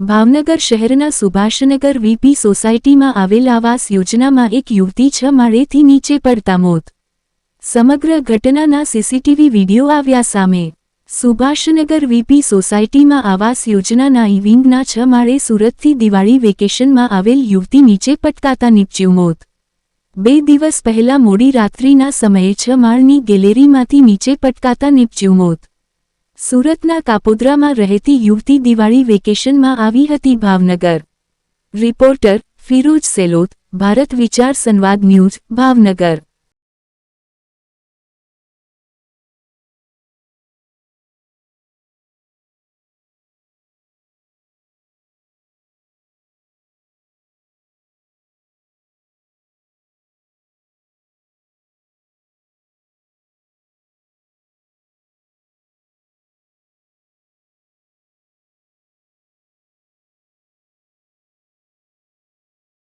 ભાવનગર શહેરના સુભાષનગર વીપી સોસાયટીમાં આવેલ આવાસ યોજનામાં એક યુવતી છ માળેથી નીચે પડતા મોત. સમગ્ર ઘટનાના સીસીટીવી વીડિયો આવ્યા સામે. સુભાષનગર વીપી સોસાયટીમાં આવાસ યોજનાના ઇવિંગના છ માળે સુરતથી દિવાળી વેકેશનમાં આવેલ યુવતી નીચે પટકાતા નીપજ્યું મોત. બે દિવસ પહેલા મોડી રાત્રિના સમયે છ માળની ગેલેરીમાંથી નીચે પટકાતા નીપજ્યું મોત. સુરતના કાપોદ્રામાં રહેતી યુવતી દિવાળી વેકેશનમાં આવી હતી ભાવનગર. Reporter Firoj Selot, Bharat Vichar Samvad news, Bhavnagar.